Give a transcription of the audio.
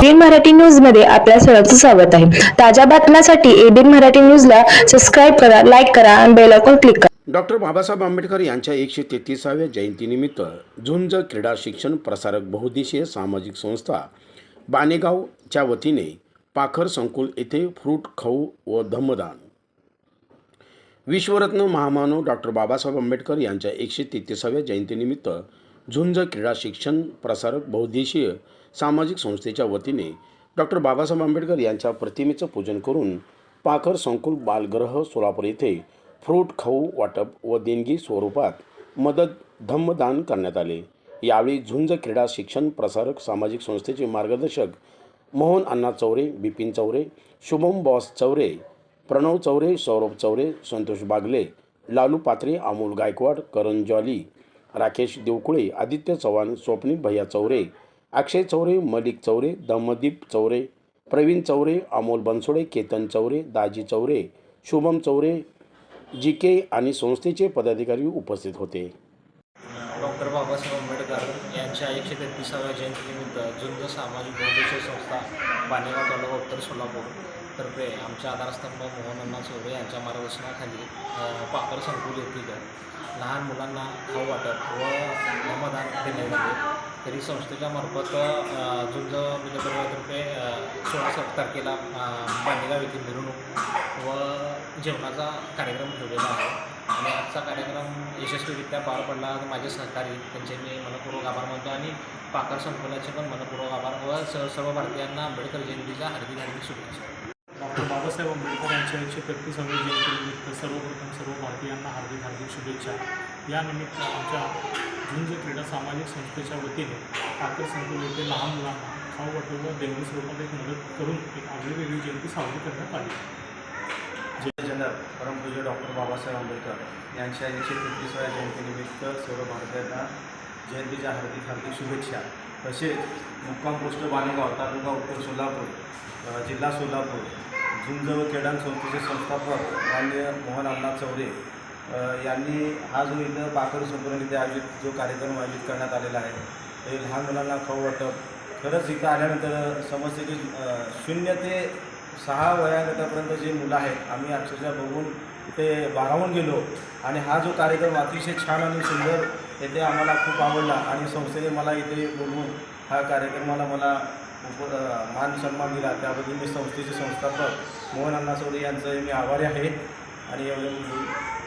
ABN Marathi न्यूजमध्ये आपल्या सर्वांचं स्वागत आहे. ताज्या बातम्यांसाठी एबीएन मराठी न्यूजला सबस्क्राईब करा लाईक करा आणि बेल आयकॉन क्लिक करा. डॉक्टर बाबासाहेब आंबेडकर यांच्या एकशे तेहतीसाव्या जयंतीनिमित्त झुंज क्रीडा शिक्षण प्रसारक बहुद्देशीय सामाजिक संस्था बाणेगावच्या वतीने पाखर संकुल येथे फ्रूट खाऊ व धम्मदान. विश्वरत्न महामानव डॉक्टर बाबासाहेब आंबेडकर यांच्या एकशे तेहतीसाव्या जयंतीनिमित्त झुंज क्रीडा शिक्षण प्रसारक बहुद्देशीय सामाजिक संस्थेच्या वतीने डॉक्टर बाबासाहेब आंबेडकर यांच्या प्रतिमेचं पूजन करून पाखर संकुल बालग्रह सोलापूर येथे फ्रूट खाऊ वाटप व देणगी स्वरूपात मदत धम्मदान करण्यात आले. यावेळी झुंज क्रीडा शिक्षण प्रसारक सामाजिक संस्थेचे मार्गदर्शक मोहन अण्णा चौरे बिपिन चौरे शुभम बॉस चौरे प्रणव चौरे सौरभ चौरे संतोष बागले लालू पात्रे अमोल गायकवाड करण जॉली राकेश देवकुळे आदित्य चव्हाण स्वप्नील भैया चौरे अक्षय चौरे मलिक चौरे दमदीप चौरे प्रवीण चौरे अमोल बनसोडे केतन चौरे दाजी चौरे शुभम चौरे जी के आणि संस्थेचे पदाधिकारी उपस्थित होते. डॉक्टर बाबासाहेब आंबेडकर यांच्या एकशे तेहतीसाव्या जयंतीनिमित्त झुंज सामाजिक संस्था बानेगाव तालुका उत्तर सोलापूर. तर्फे आमच्या आधारस्तंभ मोहन अण्णा चौरे यांच्या मार्गदर्शनाखाली पाकर संकुल येथील लहान मुलांना खाऊ वाटप व श्रमदान केले जाते तरी संस्थेच्या मार्फत झुंज मित्रपरिवारातर्फे सोळा सात तारखेला अ, येथील मिरवणूक व जेवणाचा कार्यक्रम ठेवलेला आहे. आणि आजचा कार्यक्रम यशस्वीरित्या पार पडला माझे सहकारी त्यांचे मी मनपूर्वक आभार मानतो आणि पाकर संकुलाचे पण मनपूर्वक आभार व स सर्व भारतीयांना आंबेडकर जयंतीच्या हार्दिक हार्दिक शुभेच्छा. डॉक्टर बाबासाहेब आंबेडकर यांच्या एकशे तेहतीसाव्या जयंतीनिमित्त सर्वप्रथम सर्व भारतीयांना हार्दिक हार्दिक शुभेच्छा. यानिमित्त आमच्या झुंज क्रीडा सामाजिक संस्थेच्या वतीने पाकर संकुल येथे लहान मुलांना खाऊ वाटप व स्वरूपात एक मदत करून एक आगळीवेगळी जयंती साजरी करण्यात आली. जय जनरल परमपूज्य डॉक्टर बाबासाहेब आंबेडकर यांच्या एकशे तेहतीसाव्या जयंतीनिमित्त सर्व भारतीयांना जयंतीच्या हार्दिक हार्दिक शुभेच्छा. तसेच मुक्काम पोस्ट बाणेगाव तालुका उत्तर सोलापूर जिल्हा सोलापूर झुंज व क्रीडा संस्थेचे संस्थापक मान्य मोहन अण्णा चौरे यांनी हा जो इथं पाखर संपूर्ण इथे आयोजित जो कार्यक्रम आयोजित करण्यात आलेला आहे हे लहान मुलांना खाऊ वाटप. खरंच इथं आल्यानंतर समजते की शून्य ते सहा वयागटापर्यंत जे मुलं आहेत आम्ही अक्षरशः बघून इथे भारावून गेलो. आणि हा जो कार्यक्रम अतिशय छान आणि सुंदर येथे आम्हाला खूप आवडला. आणि संस्थेने मला इथे बोलवून हा कार्यक्रमाला मला उप मान सन्मान दिला. त्याबद्दल मी संस्थेचे संस्थापक मोहन अण्णा चौधरी यांचं मी आभारी आहे. आणि एवढं